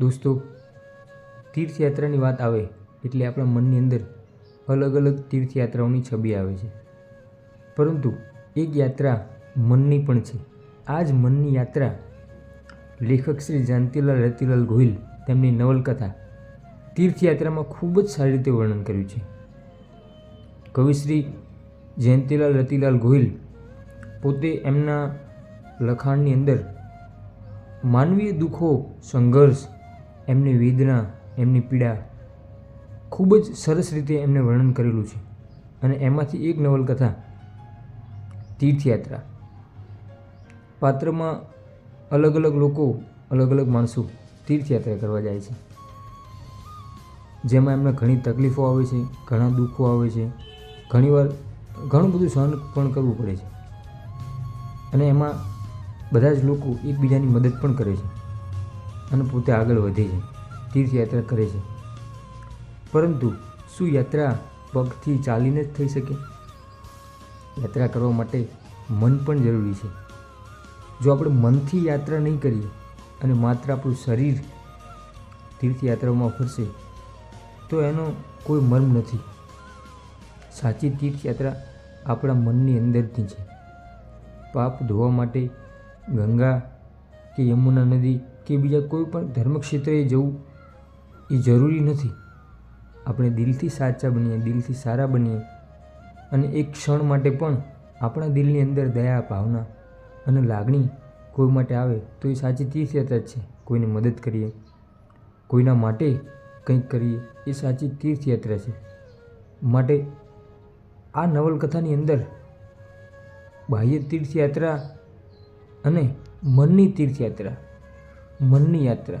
દોસ્તો, તીર્થયાત્રાની વાત આવે એટલે આપણા મનની અંદર અલગ અલગ તીર્થયાત્રાઓની છબી આવે છે. પરંતુ એક યાત્રા મનની પણ છે. આ જ મનની યાત્રા લેખક શ્રી જાનતીલાલ રતિલાલ ગોહિલ તેમની નવલકથા તીર્થયાત્રામાં ખૂબ જ સારી રીતે વર્ણન કર્યું છે. કવિશ્રી જયંતીલાલ રતિલાલ ગોહિલ પોતે એમના લખાણની અંદર, માનવીય દુઃખો સંઘર્ષ એમની વેદના, એમની પીડા ખૂબ જ સરસ રીતે એમને વર્ણન કરેલું છે. અને એમાંથી એક નવલકથા, તીર્થયાત્રા. પાત્રમાં અલગ અલગ લોકો, અલગ અલગ માણસો તીર્થયાત્રા કરવા જાય છે. જેમાં એમને ઘણી તકલીફો આવે છે, ઘણા દુઃખો આવે છે. ઘણીવાર ઘણું બધું સહન પણ કરવું પડે છે. અને એમાં બધા જ લોકો એકબીજાની મદદ પણ કરે છે. અને પોતે આગળ વધે છે, તીર્થયાત્રા કરે છે. પરંતુ શું યાત્રા પગથી ચાલીને જ થઈ શકે? યાત્રા કરવા માટે મન પણ જરૂરી છે. જો આપણે મનથી યાત્રા નહીં કરીએ અને માત્ર આપણું શરીર તીર્થયાત્રામાં ફરશે, તો એનો કોઈ મર્મ નથી. સાચી તીર્થયાત્રા આપણા મનની અંદરથી છે. પાપ ધોવા માટે ગંગા કે યમુના નદી કે બીજા કોઈ પણ ધર્મક્ષેત્રે જવું એ જરૂરી નથી. આપણે દિલથી સાચા બનીએ, દિલથી સારા બનીએ અને એક ક્ષણ માટે પણ આપણા દિલની અંદર દયા, ભાવના અને લાગણી કોઈ માટે આવે તો એ સાચી તીર્થયાત્રા જ છે. કોઈને મદદ કરીએ, કોઈના માટે કંઈક કરીએ એ સાચી તીર્થયાત્રા છે. માટે આ નવલકથાની અંદર બાહ્ય તીર્થયાત્રા અને મનની તીર્થયાત્રા મનની યાત્રા,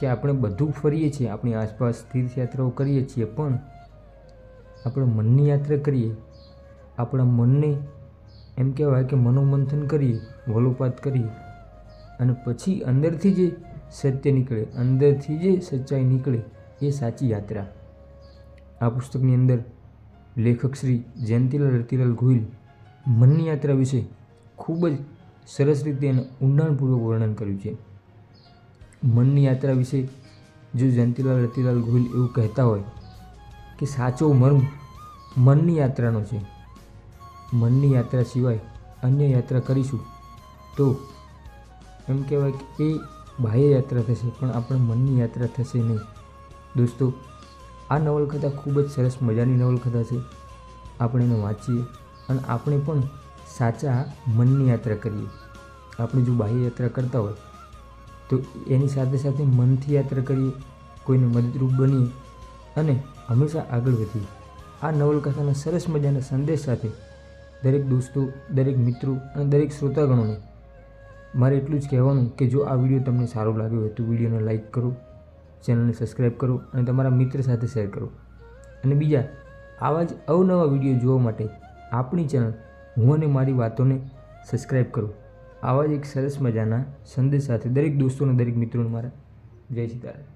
કે આપણે બધું ફરીએ છીએ, આપણી આસપાસ તીર્થયાત્રાઓ કરીએ છીએ, પણ આપણે મનની યાત્રા કરીએ, આપણા મનને એમ કહેવાય કે મનોમંથન કરીએ, વલોપાત કરીએ, અને પછી અંદરથી જે સત્ય નીકળે, અંદરથી જે સચ્ચાઈ નીકળે, એ સાચી યાત્રા. આ પુસ્તકની અંદર લેખક શ્રી જયંતીલાલ રતિલાલ ગોહિલ મનની યાત્રા વિશે ખૂબ જ સરસ રીતે અને ઊંડાણપૂર્વક વર્ણન કર્યું છે. મનની યાત્રા વિશે જો જયંતીલાલ રતિલાલ ગોહિલ એવું કહેતા હોય કે સાચો મર્મ મનની યાત્રાનો છે. મનની યાત્રા સિવાય અન્ય યાત્રા કરીશું તો એમ કહેવાય કે એ બાહ્ય યાત્રા થશે પણ આપણે મનની યાત્રા થશે નહીં. દોસ્તો, આ નવલકથા ખૂબ જ સરસ મજાની નવલકથા છે. આપણે એને વાંચીએ અને આપણે પણ સાચા મનની યાત્રા કરીએ. આપણે જો બાહ્ય યાત્રા કરતા હોય તો એની સાથે સાથે મનથી યાત્રા કરીએ, કોઈને મદદરૂપ બનીએ અને હંમેશા આગળ વધીએ. આ નવલકથાના સરસ મજાના સંદેશ સાથે દરેક દોસ્તો, દરેક મિત્રો અને દરેક શ્રોતાગણોને મારે એટલું જ કહેવાનું કે જો આ વીડિયો તમને સારો લાગ્યો હોય તો વિડીયોને લાઇક કરો, ચેનલને સબસ્ક્રાઈબ કરો અને તમારા મિત્ર સાથે શેર કરો. અને બીજા, આવા જ અવનવા વીડિયો જોવા માટે આપણી ચેનલ હું અને મારી વાતોને સબસ્ક્રાઈબ કરો. આવા જ એક સરસ મજાના સંદેશ સાથે દરેક દોસ્તોને દરેક મિત્રોને મારા જય સીતારામ.